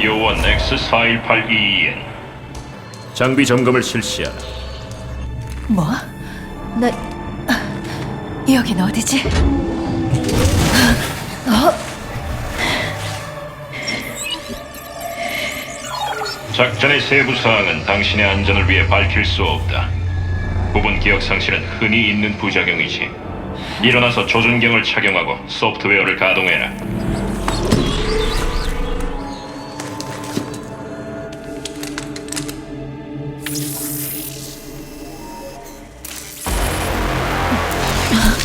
요원 X41822엔 장비 점검을 실시하라. 뭐? 나 여긴 어디지? 작전의 세부 사항은 당신의 안전을 위해 밝힐 수 없다. 부분 기억 상실은 흔히 있는 부작용이지. 일어나서 조준경을 착용하고 소프트웨어를 가동해라.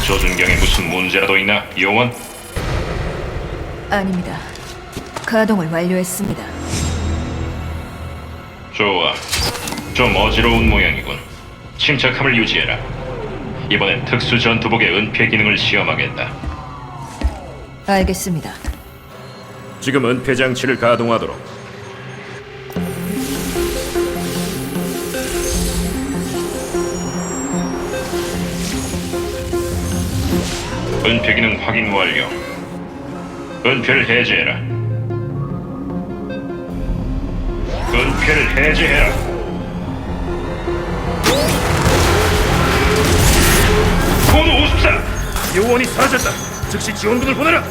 조준경에 무슨 문제라도 있나, 요원? 아닙니다. 가동을 완료했습니다. 좋아. 좀 어지러운 모양이군. 침착함을 유지해라. 이번엔 특수 전투복의 은폐 기능을 시험하겠다. 알겠습니다. 지금 은폐 장치를 가동하도록. 은폐 기능 확인 완료. 은폐를 해제해라. 은폐를 해제해라. 코드 54! 요원이 사라졌다. 즉시 지원군을 보내라.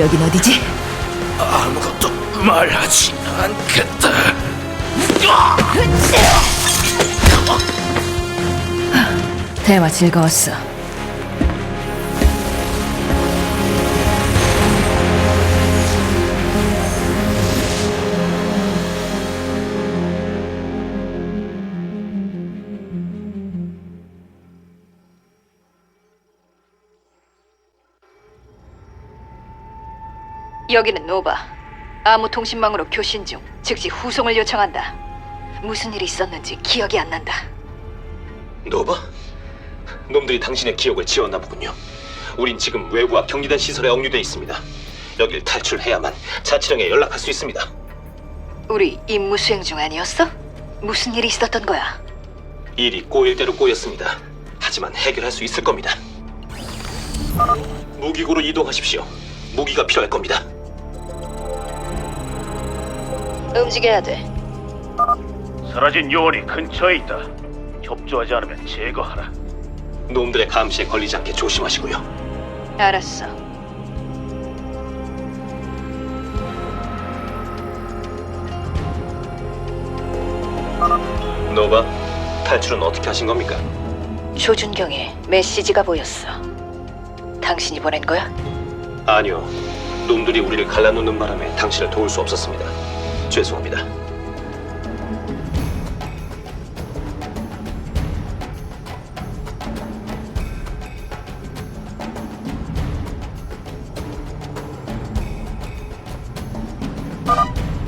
여긴 어디지? 아무것도 말하지 않겠다. 대화 즐거웠어. 여기는 노바. 아무 통신망으로 교신 중 즉시 후송을 요청한다. 무슨 일이 있었는지 기억이 안 난다. 노바? 놈들이 당신의 기억을 지웠나 보군요. 우린 지금 외부와 격리된 시설에 억류돼 있습니다. 여길 탈출해야만 자치령에 연락할 수 있습니다. 우리 임무 수행 중 아니었어? 무슨 일이 있었던 거야? 일이 꼬일 대로 꼬였습니다. 하지만 해결할 수 있을 겁니다. 무기고로 이동하십시오. 무기가 필요할 겁니다. 움직여야 돼. 사라진 요원이 근처에 있다. 협조하지 않으면 제거하라. 놈들의 감시에 걸리지 않게 조심하시고요. 알았어. 노바, 탈출은 어떻게 하신 겁니까? 조준경에 메시지가 보였어. 당신이 보낸 거야? 아니요. 놈들이 우리를 갈라놓는 바람에 당신을 도울 수 없었습니다. 죄송합니다.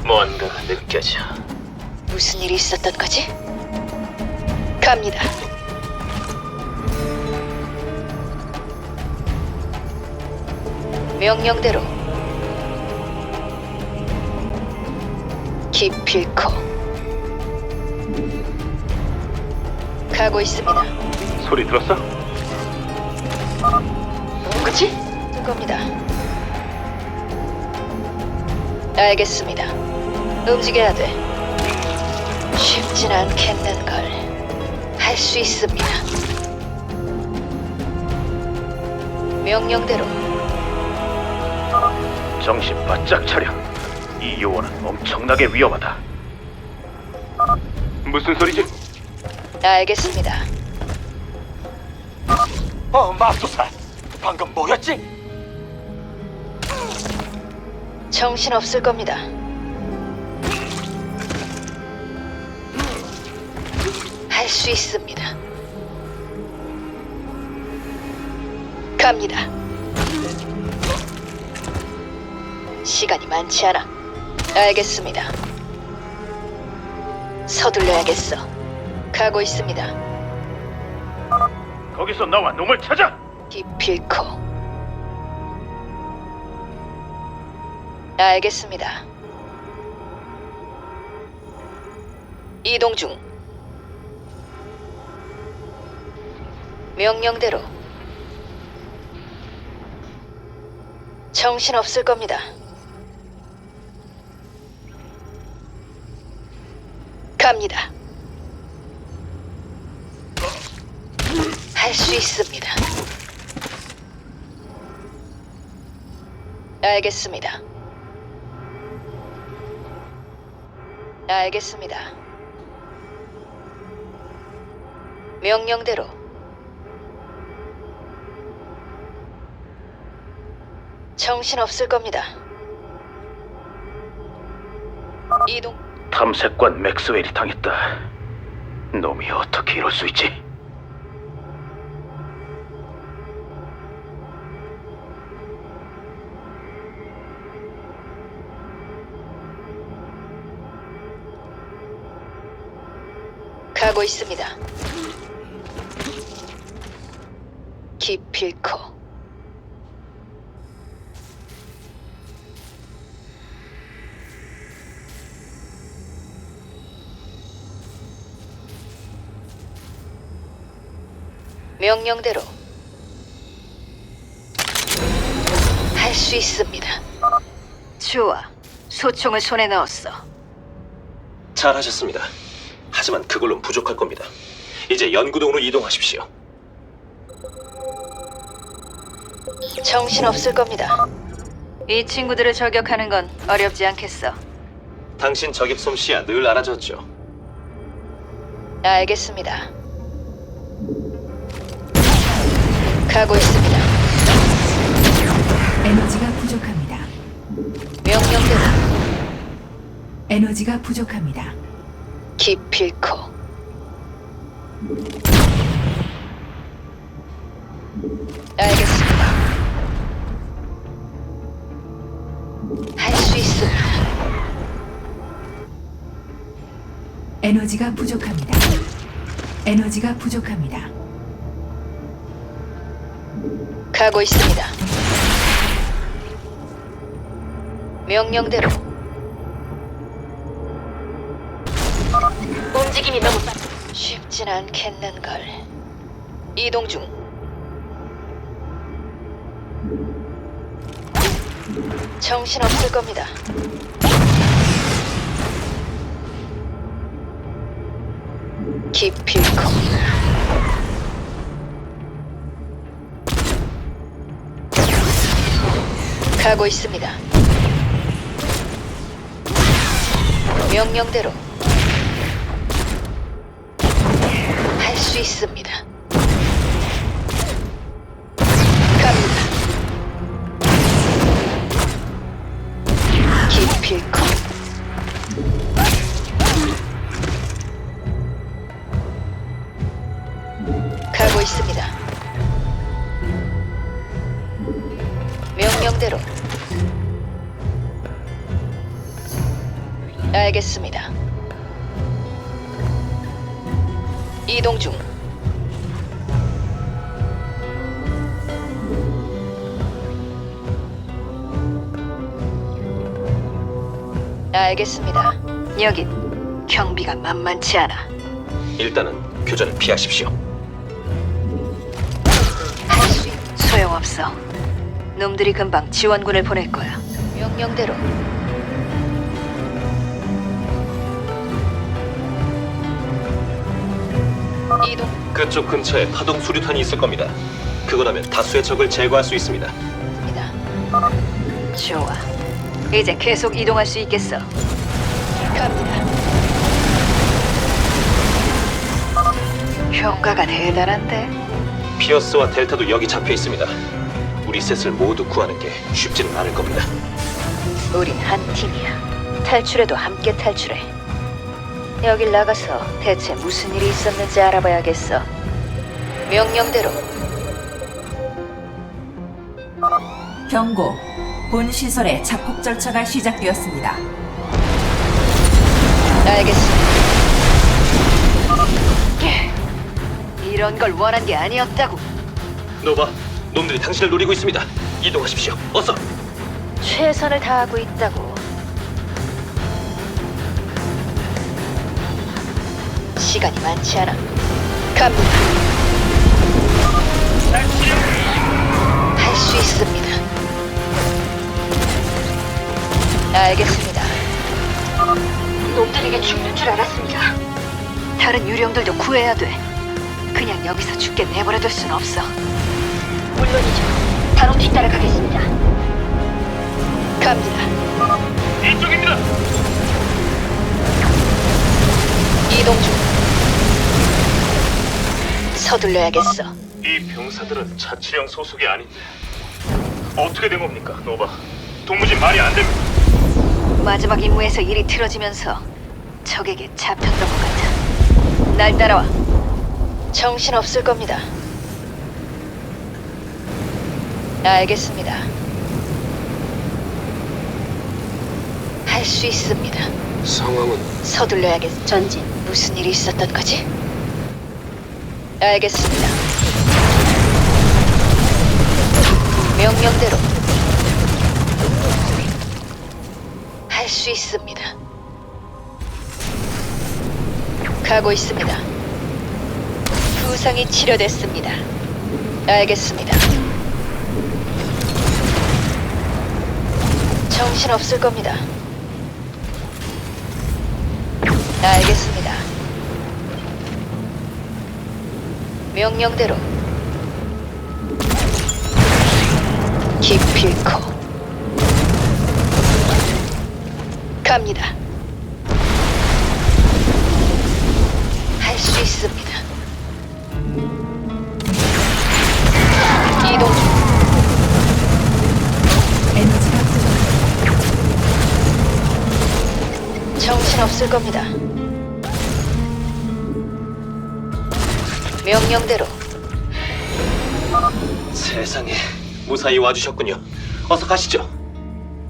뭔가 느껴져. 무슨 일이 있었던 거지? 갑니다. 명령대로 기필코 가고 있습니다. 소리 들었어? 그치? 겁니다. 알겠습니다. 움직여야 돼. 쉽진 않겠는 걸. 할 수 있습니다. 명령대로 정신 바짝 차려. 이 요원은 엄청나게 위험하다. 무슨 소리지? 알겠습니다. 어, 맙소사. 방금 뭐였지? 정신 없을 겁니다. 할 수 있습니다. 갑니다. 시간이 많지 않아. 알겠습니다. 서둘러야겠어. 가고 있습니다. 거기서 나와 놈을 찾아. 기필코. 알겠습니다. 이동 중. 명령대로. 정신 없을 겁니다. 갑니다. 할 수 있습니다. 알겠습니다. 알겠습니다. 명령대로 정신 없을 겁니다. 이동 탐색관 맥스웰이 당했다. 놈이 어떻게 이럴 수 있지? 가고 있습니다. 기필코 명령대로 할 수 있습니다. 좋아. 소총을 손에 넣었어. 잘하셨습니다. 하지만 그걸론 부족할 겁니다. 이제 연구동으로 이동하십시오. 정신 없을 겁니다. 이 친구들을 저격하는 건 어렵지 않겠어. 당신 저격 솜씨야 늘 알아줬죠. 알겠습니다. 가고 있습니다. 에너지가 부족합니다. 명령대로 에너지가 부족합니다. 기필코. 알겠습니다. 할 수 있습니다. 에너지가 부족합니다. 에너지가 부족합니다. 가고 있습니다. 명령대로. 움직임이 너무 빨. 쉽진 않겠는 걸. 이동 중. 정신 없을 겁니다. 기필코. 가고 있습니다. 명령대로 할 수 있습니다. 갑니다. 기필코 가고 있습니다. 명령대로 알겠습니다. 이동 중. 알겠습니다. 여긴 경비가 만만치 않아. 일단은 교전을 피하십시오. 소용없어. 놈들이 금방 지원군을 보낼 거야. 명령대로. 이동. 그쪽 근처에 파동 수류탄이 있을 겁니다. 그거라면 다수의 적을 제거할 수 있습니다. 입니다. 좋아. 이제 계속 이동할 수 있겠어. 갑니다. 효과가 대단한데. 피어스와 델타도 여기 잡혀 있습니다. 우리 셋을 모두 구하는 게 쉽지는 않을 겁니다. 우린 한 팀이야. 탈출해도 함께 탈출해. 여길 나가서 대체 무슨 일이 있었는지 알아봐야겠어. 명령대로 경고. 본 시설에 자폭 절차가 시작되었습니다. 알겠습니다. 예. 이런 걸 원한 게 아니었다고. 노바, 놈들이 당신을 노리고 있습니다. 이동하십시오. 어서. 최선을 다하고 있다고. 시간이 많지 않아. 갑니다. 할 수 있습니다. 알겠습니다. 놈들에게 죽는 줄 알았습니다. 다른 유령들도 구해야 돼. 그냥 여기서 죽게 내버려둘 순 없어. 물론이죠. 바로 뒤따라 가겠습니다. 갑니다. 이쪽입니다. 이동 중. 서둘러야겠어. 이 병사들은 자치령 소속이 아닌데 어떻게 된 겁니까, 노바? 동무진 말이 안 됩니다. 마지막 임무에서 일이 틀어지면서 적에게 잡혔던 것 같아. 날 따라와. 정신 없을 겁니다. 알겠습니다. 할 수 있습니다. 상황은 서둘러야겠. 전진. 무슨 일이 있었던 거지? 알겠습니다. 명령대로 할 수 있습니다. 가고 있습니다. 부상이 치료됐습니다. 알겠습니다. 정신 없을 겁니다. 알겠습니다. 명령대로 기필코 갑니다. 할 수 있습니다. 없을 겁니다. 명령대로 세상에 무사히 와주셨군요. 어서 가시죠.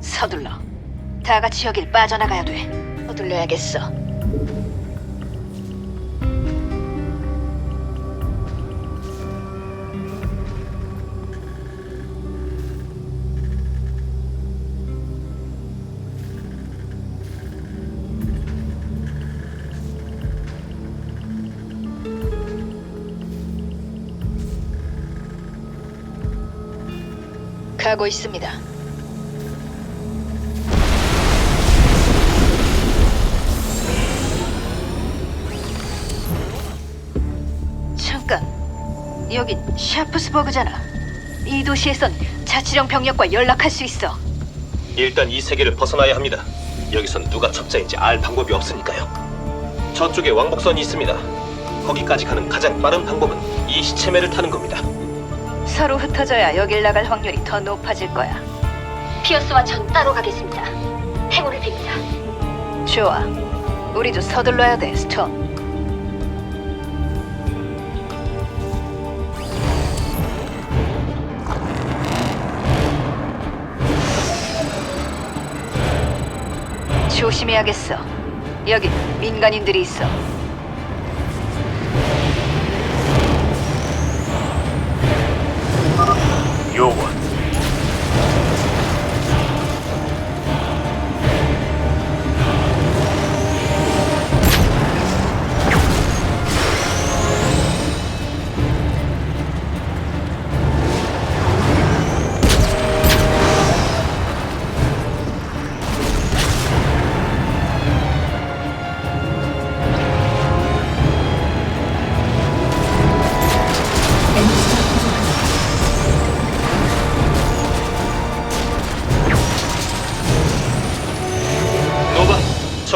서둘러. 다 같이 여길 빠져나가야 돼. 서둘러야겠어. 가고 있습니다. 잠깐, 여긴 샤프스버그잖아. 이 도시에선 자치령 병력과 연락할 수 있어. 일단 이 세계를 벗어나야 합니다. 여기선 누가 첩자인지 알 방법이 없으니까요. 저쪽에 왕복선이 있습니다. 거기까지 가는 가장 빠른 방법은 이 시체매를 타는 겁니다. 서로 흩어져야 여길 나갈 확률이 더 높아질 거야. 피어스와 전 따로 가겠습니다. 행운을 빕니다. 좋아. 우리도 서둘러야 돼, 스톤. 조심해야겠어. 여기 민간인들이 있어.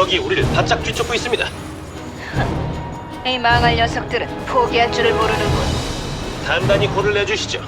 적이 우리를 바짝 뒤쫓고 있습니다. 이 망할 녀석들은 포기할 줄을 모르는군. 단단히 골을 내주시죠.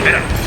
무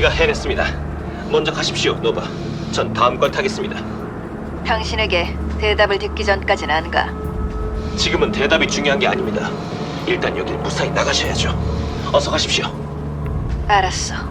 우리가 해냈습니다. 먼저 가십시오, 노바. 전 다음 걸 타겠습니다. 당신에게 대답을 듣기 전까진 안 가. 지금은 대답이 중요한 게 아닙니다. 일단 여길 무사히 나가셔야죠. 어서 가십시오. 알았어.